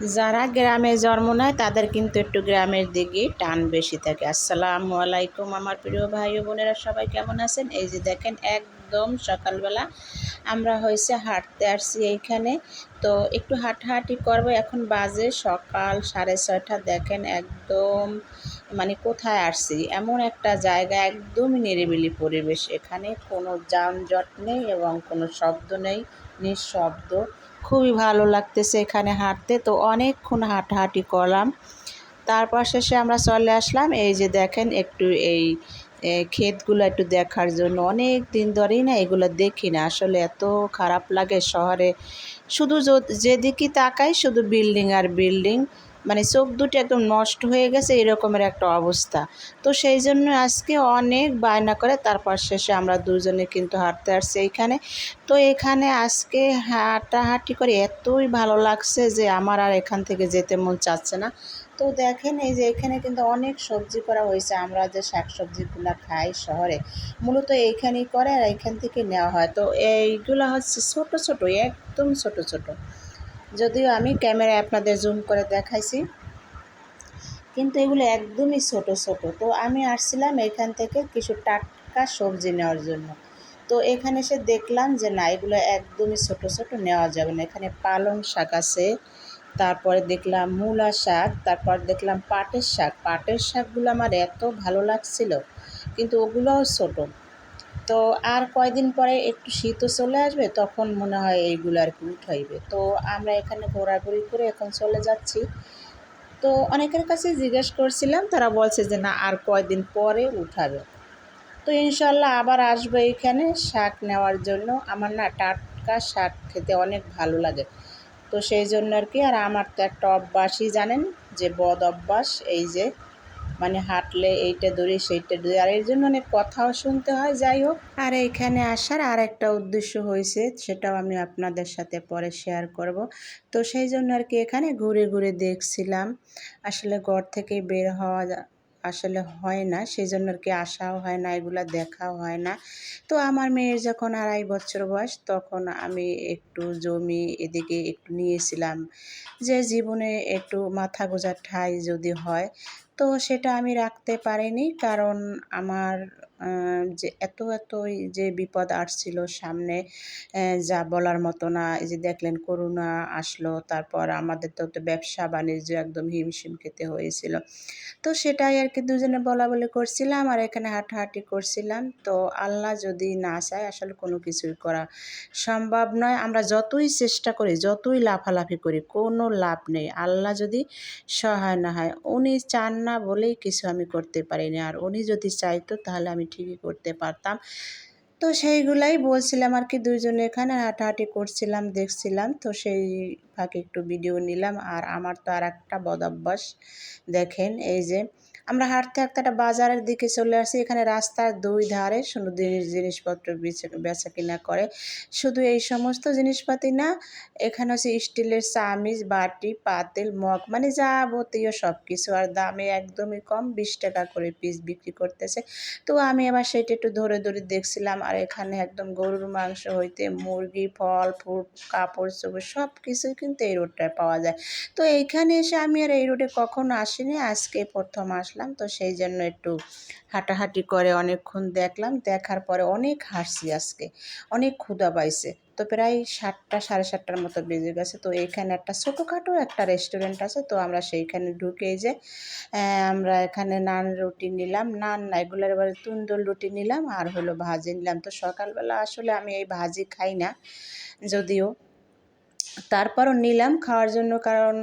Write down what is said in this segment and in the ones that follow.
যারা গ্রামে জন্ম নেয়, তাদের কিন্তু একটু গ্রামের দিকে টান বেশি থাকে। আসসালামু আলাইকুম আমার প্রিয় ভাই বোনেরা, সবাই কেমন আছেন? এই যে দেখেন, একদম সকালবেলা আমরা হয়েছে হাঁটতে আসছি এইখানে। তো একটু হাঁটাহাঁটি করব। এখন বাজে সকাল সাড়ে ছয়টা। দেখেন একদম মানে কোথায় আসছি? এমন একটা জায়গা, একদমই নিরিবিলি পরিবেশ। এখানে কোনো যানজট নেই এবং কোনো শব্দ নেই, নিঃশব্দ। খুবই ভালো লাগতেছে এখানে হাঁটতে। তো অনেকক্ষণ হাঁটাহাঁটি করলাম। তারপর শেষে আমরা চলে আসলাম। এই যে দেখেন একটু এই ক্ষেতগুলো একটু দেখার জন্য। অনেক দিন ধরেই না এগুলো দেখি না। আসলে এত খারাপ লাগে শহরে। শুধু যেদিকে তাকাই শুধু বিল্ডিং আর বিল্ডিং। মানে চোখ দুটো একদম নষ্ট হয়ে গেছে, এরকমের একটা অবস্থা। তো সেই জন্য আজকে অনেক বায়না করে, তারপর শেষে আমরা দুজনে কিন্তু হাঁটতে আসছি এইখানে। তো এখানে আজকে হাঁটাহাঁটি করে এতই ভালো লাগছে যে আমার আর এখান থেকে যেতে মন চাচ্ছে না। তো দেখেন এই যে এখানে কিন্তু অনেক সবজি করা হয়েছে, আমরা যে শাক সবজিগুলো খাই শহরে, মূলত এইখানেই করে আর এইখান থেকে নেওয়া হয়। তো এইগুলো হচ্ছে ছোট ছোট, একদম ছোট ছোট। যদিও আমি ক্যামেরায় আপনাদের জুম করে দেখাইছি। কিন্তু এগুলো একদমই ছোট ছোট। তো আমি আসছিলাম এখান থেকে কিছু টাটকা সবজি নেওয়ার জন্য। তো এখানে এসে দেখলাম যে না, এগুলো একদমই ছোট ছোট নেওয়া যাবে না। এখানে পালং শাক আছে, তারপরে দেখলাম মূলা শাক, তারপর দেখলাম পাটের শাক। পাটের শাকগুলো আমার এত ভালো লাগছিল, কিন্তু ওগুলোও ছোটো। তো আর কয়দিন পরে একটু শীতও চলে আসবে, তখন মনে হয় এইগুলো আর কি উঠাইবে। তো আমরা এখানে ঘোরাঘুরি করে এখন চলে যাচ্ছি। তো অনেকের কাছে জিজ্ঞেস করছিলাম, তারা বলছে যে না, আর কয়দিন পরে উঠাবে। তো ইনশাল্লাহ আবার আসবে এইখানে শাক নেওয়ার জন্য। আমার না টাটকা শাক খেতে অনেক ভালো লাগে। তো সেই জন্য আর কি, আর আমার তো একটা অভ্যাসই জানেন, যে বদ অভ্যাস, এই যে মানে হাঁটলে এইটা দৌড়ি, সেইটা দৌড়ি। আর এর জন্য অনেক কথাও শুনতে হয়, যাই হোক। আর এইখানে আসার আর একটা উদ্দেশ্য হয়েছে, সেটাও আমি আপনাদের সাথে পরে শেয়ার করব। তো সেই জন্য আর কি এখানে ঘুরে ঘুরে দেখছিলাম, আসলে ঘর থেকে বের হওয়া আসলে হয় না। সেই জন্য আর কি আসাও হয় না, এগুলো দেখাও হয় না। তো আমার মেয়ের যখন আড়াই বছর বয়স, তখন আমি একটু জমি এদিকে একটু নিয়েছিলাম। যে জীবনে একটু মাথা গোজার ঠাই যদি হয় তো সেটা আমি রাখতে পারিনি কারণ আমার যে এত এতই যে বিপদ আসছিল সামনে যা বলার মতো না, এই যে দেখলেন করোনা আসলো, তারপর আমাদের তো তো ব্যবসা বাণিজ্য একদম হিমশিম খেতে হয়েছিল। তো সেটাই আর কি দুজনে বলা বলি করছিলাম আর এখানে হাঁটাহাঁটি করছিলাম। তো আল্লাহ যদি না চায়, আসলে কোনো কিছুই করা সম্ভব নয়। আমরা যতই চেষ্টা করি, যতই লাফালাফি করি, কোনো লাভ নেই। আল্লাহ যদি সহায় না হয়, উনি চান না বলেই কিছু আমি করতে পারিনি। আর উনি যদি চাইতো, তাহলে আমি ঠিকই করতে পারতাম। তো সেইগুলাই বলছিলাম আর কি দুইজনে এখানে হাঁটাহাঁটি করছিলাম, দেখছিলাম। তো সেই ফাঁকে একটু ভিডিও নিলাম। আর আমার তো আর একটা বদ অভ্যাস, দেখেন এই যে আমরা হাঁটতে হাঁটতে একটা বাজারের দিকে চলে আসি। এখানে রাস্তার দুই ধারে জিনিস জিনিসপত্র বেচা কিনা করে। শুধু এই সমস্ত জিনিসপাতি না, এখানে হচ্ছে স্টিলের চামিচ, বাটি, পাতিল, মগ মানে যাবতীয় সব কিছু আর দামে একদমই কম, বিশ টাকা করে পিস বিক্রি করতেছে। তো আমি আবার সেটা একটু ধরে ধরে দেখছিলাম। আর এখানে একদম গরুর মাংস হইতে মুরগি, ফল ফুট কাপড় চোপড় সব কিছুই কিন্তু এই রোডটায় পাওয়া যায়। তো এইখানে এসে আমি আর এই রোডে কখনো আসিনি। আজকে প্রথম আসলাম। আসলাম। তো সেই জন্য একটু হাঁটাহাঁটি করে অনেকক্ষণ দেখলাম। দেখার পরে অনেক হাসছি আজকে, অনেক ক্ষুদা পাইছে। তো প্রায় সাতটা, সাড়ে সাতটার মতো বেজে গেছে। তো এইখানে একটা ছোটোখাটো একটা রেস্টুরেন্ট আছে। তো আমরা সেইখানে ঢুকে যে আমরা এখানে নান রুটি নিলাম। নান না, এগুলোর এবারে তুন্দল রুটি নিলাম আর হলো ভাজি নিলাম। তো সকালবেলা আসলে আমি এই ভাজি খাই না, যদিও। তারপরও নিলাম খাওয়ার জন্য কারণ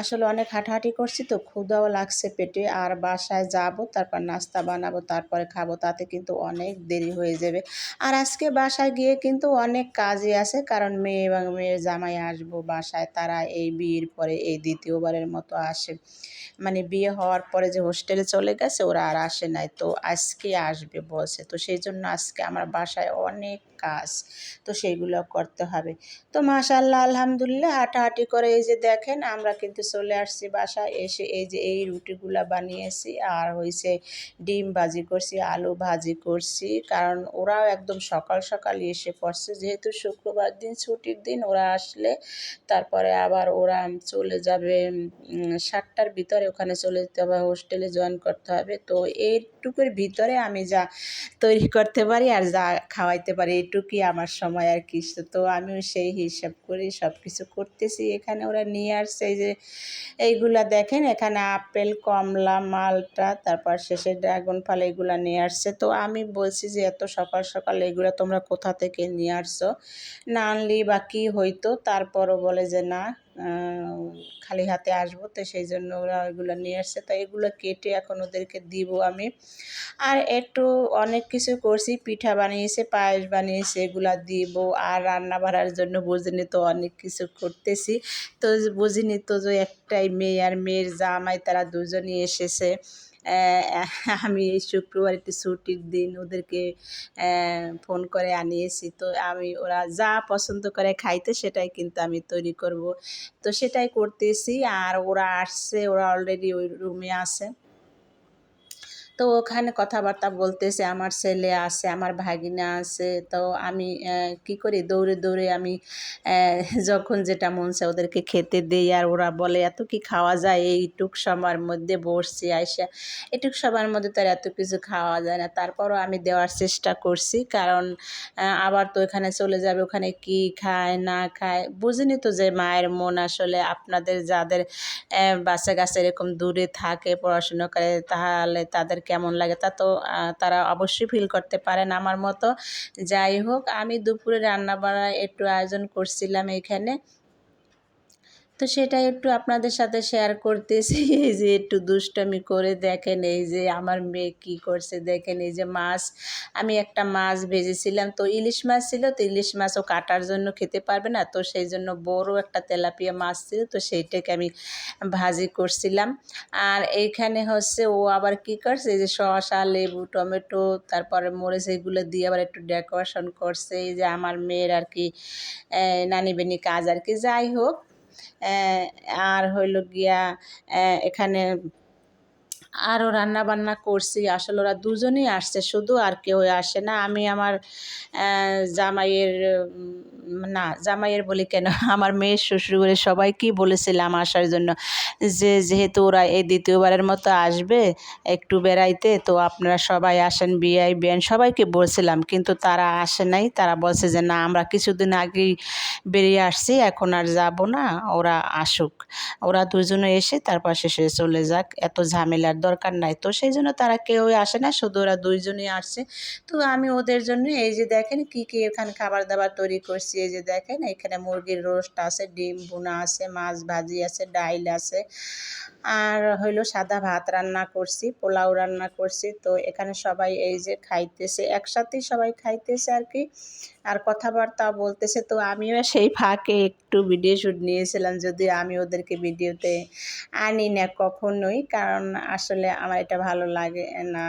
আসলে অনেক হাঁটাহাঁটি করছি তো ক্ষুদাও লাগছে পেটে। আর বাসায় যাব, তারপর নাস্তা বানাবো, তারপরে খাব, তাতে কিন্তু অনেক দেরি হয়ে যাবে। আর আজকে বাসায় গিয়ে কিন্তু অনেক কাজই আছে, কারণ মেয়ে এবং মেয়ের জামাই আসব বাসায়, তারা এই বিয়ের পরে এই দ্বিতীয়বারের মতো আসে। মানে বিয়ে হওয়ার পরে যে হোস্টেলে চলে গেছে, ওরা আর আসে নাই, তো আজকে আসবে বলছে। তো সেই জন্য আজকে আমার বাসায় অনেক কাজ। তো সেইগুলো করতে হবে। তো মাশাল্লাহ আলহামদুলিল্লাহ, হাঁটাহাঁটি করে এই যে দেখেন, আমরা কিন্তু চলে আসছি বাসায়, এসে এই যে এই রুটিগুলো বানিয়েছি, আর হয়েছে ডিম ভাজি করছি, আলু ভাজি করছি, কারণ ওরাও একদম সকাল সকাল এসে পড়ছে। যেহেতু শুক্রবার দিন, ছুটির দিন, ওরা আসলে তারপরে আবার ওরা চলে যাবে সাতটার ভিতরে ওখানে চলে যেতে হবে, হোস্টেলে জয়েন করতে হবে। তো এইটুকুর ভিতরে আমি যা তৈরি করতে পারি আর যা খাওয়াইতে পারি, এইটুকুই আমার সময় আর কি তো আমিও সেই হিসাব করি সব কিছু করতেছি। এখানে ওরা নিয়ে আসছে যে, এইগুলা দেখেন, এখানে আপেল, কমলা, মালটা, তারপর শেষে ড্রাগন ফল এগুলা নিয়ে আসছে। তো আমি বলছি যে, এত সকাল সকাল এগুলো তোমরা কোথা থেকে নিয়ে আসছো? না আনলি বা কী হইতো? তারপরও বলে যে, না খালি হাতে আসব, তো সেই জন্য ওরা ওইগুলো নিয়ে আসছে। তো এগুলো কেটে এখন ওদেরকে দিব আমি। আর একটু অনেক কিছু করছি, পিঠা বানিয়েছে, পায়েস বানিয়েছে, এগুলো দিব। আর রান্না বাড়ার জন্য বুঝিনি তো অনেক কিছু করতেছি। তো বুঝিনি তো যে একটাই মেয়ে আর মেয়ের জামাই, তারা দুজনই এসেছে। আমি শুক্রবার একটি ছুটির দিন ওদেরকে ফোন করে আনিয়েছি। তো আমি, ওরা যা পছন্দ করে খাইতে সেটাই কিন্তু আমি তৈরি করব। তো সেটাই করতেছি। আর ওরা আসছে, ওরা অলরেডি ওই রুমে আছে। তো ওখানে কথাবার্তা বলতেছে, আমার ছেলে আছে, আমার ভাগিনা আছে। তো আমি কি করি? দৌড়ে দৌড়ে আমি যখন যেটা মন চায় ওদেরকে খেতে দিই আর ওরা বলে, এত কি খাওয়া যায়? এইটুক সময়ের মধ্যে বসছি, আইসা। এটুক সময়ের মধ্যে তো আর এত কিছু খাওয়া যায় না। তারপরও আমি দেওয়ার চেষ্টা করছি, কারণ আবার তো এখানে চলে যাবে, ওখানে কি খায়, না খায়? বুঝিনি তো যে মায়ের মন আসলে আপনাদের যাদের বাচ্চা কাছে এরকম দূরে থাকে, পড়াশুনো করে, তাহলে তাদের কেমন লাগে তা তো তারা অবশ্যই ফিল করতে পারেন আমার মতো। যাই হোক, আমি দুপুরে রান্না বাড়া একটু আয়োজন করছিলাম এখানে। তো সেটা একটু আপনাদের সাথে শেয়ার করতেছি। এই যে একটু দুষ্টামি করে দেখেন, এই যে আমার মেয়ে কী করছে দেখেন, এই যে মাছ, আমি একটা মাছ ভেজেছিলাম। তো ইলিশ মাছ ছিল, তো ইলিশ মাছও কাটার জন্য খেতে পারবে না, তো সেই জন্য বড় একটা তেলাপিয়া মাছ ছিল, তো সেইটাকে আমি ভাজি করছিলাম। আর এইখানে হচ্ছে ও আবার কি করছে, এই যে শসা, লেবু, টমেটো, তারপরে মরিচ, এগুলো দিয়ে আবার একটু ডেকোরেশন করছে। এই যে আমার মেয়ের আর কি নানি বেনি কাজ আর কি। যাই হোক আর হইল গিয়া এখানে আরও রান্না বান্না করছি। আসলে ওরা দুজনেই আসছে, শুধু আর কেউ আসে না। আমি আমার জামাইয়ের না, জামাইয়ের বলি কেন? আমার মেয়ের শ্বশুরবাড়ির সবাইকেই বলেছিলাম আসার জন্য? যে যেহেতু ওরা এই দ্বিতীয়বারের মতো আসবে একটু বেড়াইতে, তো আপনারা সবাই আসেন বিআই বিয়ান, সবাইকে বলছিলাম। কিন্তু তারা আসে নাই। তারা বলছে যে, না, আমরা কিছুদিন আগেই বেরিয়ে আসছি, এখন আর যাব না। ওরা আসুক। ওরা দুজনে এসে তারপর শেষে চলে যাক। এত ঝামেলার দরকার নাই। তো সেই জন্য তারা কেউই আসে না, শুধু ওরা দুইজনই আসছে। তো আমি ওদের জন্য এই যে দেখেন কি কি এখানে খাবার দাবার তৈরি করছি, এই যে দেখেন এখানে মুরগির রোস্ট আছে, ডিম বোনা আছে, মাছ ভাজি আছে, ডাইল আছে। আর হইল সাদা ভাত রান্না করছি, পোলাও রান্না করছি। তো এখানে সবাই এই যে খাইতেছে, একসাথেই সবাই খাইতেছে আর কি। আর কথাবার্তা বলতেছে। তো আমিও সেই ফাঁকে একটু ভিডিও শ্যুট নিয়েছিলাম যদি আমি ওদেরকে ভিডিওতে আনি না কখনোই। কারণ আসলে আমার এটা ভালো লাগে না,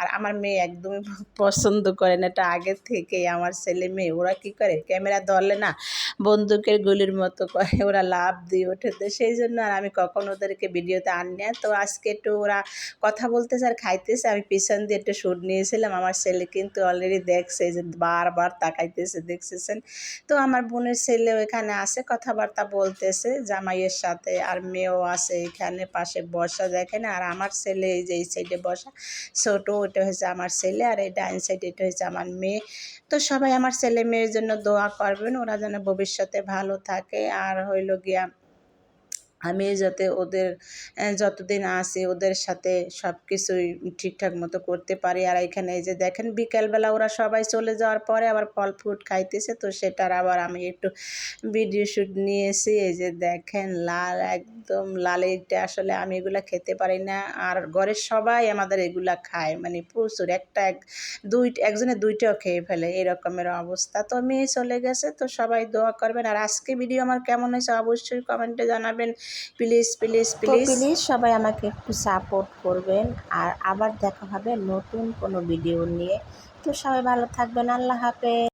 আর আমার মেয়ে একদমই পছন্দ করে না। এটা আগে থেকেই আমার ছেলে মেয়ে, ওরা কি করে? ক্যামেরা ধরলে না বন্দুকের গুলির মতো করে ওরা লাভ দিয়ে ওঠে। তো সেই জন্য আর আমি কখন ওদেরকে ভিডিওতে আনি না তো আজকে একটু ওরা কথা বলতেছে আর খাইতেছে। আমি পিছন দিয়ে একটু শ্যুট নিয়েছিলাম, আমার ছেলে কিন্তু অলরেডি দেখছে যে বারবার তাকাইতেছে, দেখতেছেন? তো আমার বোনের ছেলে ওইখানে আসে কথাবার্তা বলতেছে, জামাইয়ের সাথে, আর মেয়েও আছে এখানে, পাশে বসা দেখেন আর আমার ছেলে এই যে এই সাইডে বসা। ছোটো ওইটা হয়েছে আমার ছেলে আর এই ডাইন সাইড এটা হয়েছে আমার মেয়ে। তো সবাই আমার ছেলে মেয়ের জন্য দোয়া করবেন, ওরা যেন ভবিষ্যতে ভালো থাকে। আর হইল গিয়া আমি যাতে ওদের যতদিন আসি ওদের সাথে সব কিছুই ঠিকঠাক মতো করতে পারি। আর এখানে এই যে দেখেন, বিকালবেলা ওরা সবাই চলে যাওয়ার পরে আবার ফল ফ্রুট খাইতেছে। তো সেটার আবার আমি একটু ভিডিও শ্যুট নিয়েছি। এই যে দেখেন, লাল একদম, লাল এইটা আসলে আমি এগুলা খেতে পারি না। আর ঘরের সবাই আমাদের এগুলা খায়। মানে প্রচুর, একটা এক, দুই, একজনে দুইটাও খেয়ে ফেলে এরকমের অবস্থা। তো মেয়ে চলে গেছে, তো সবাই দোয়া করবেন। আর আজকে ভিডিও আমার কেমন হয়েছে অবশ্যই কমেন্টে জানাবেন। প্লিজ প্লিজ প্লিজ প্লিজ সবাই আমাকে একটু সাপোর্ট করবেন আর আবার দেখা হবে নতুন কোনো ভিডিও নিয়ে। তো সবাই ভালো থাকবেন আল্লাহ হাফেজ।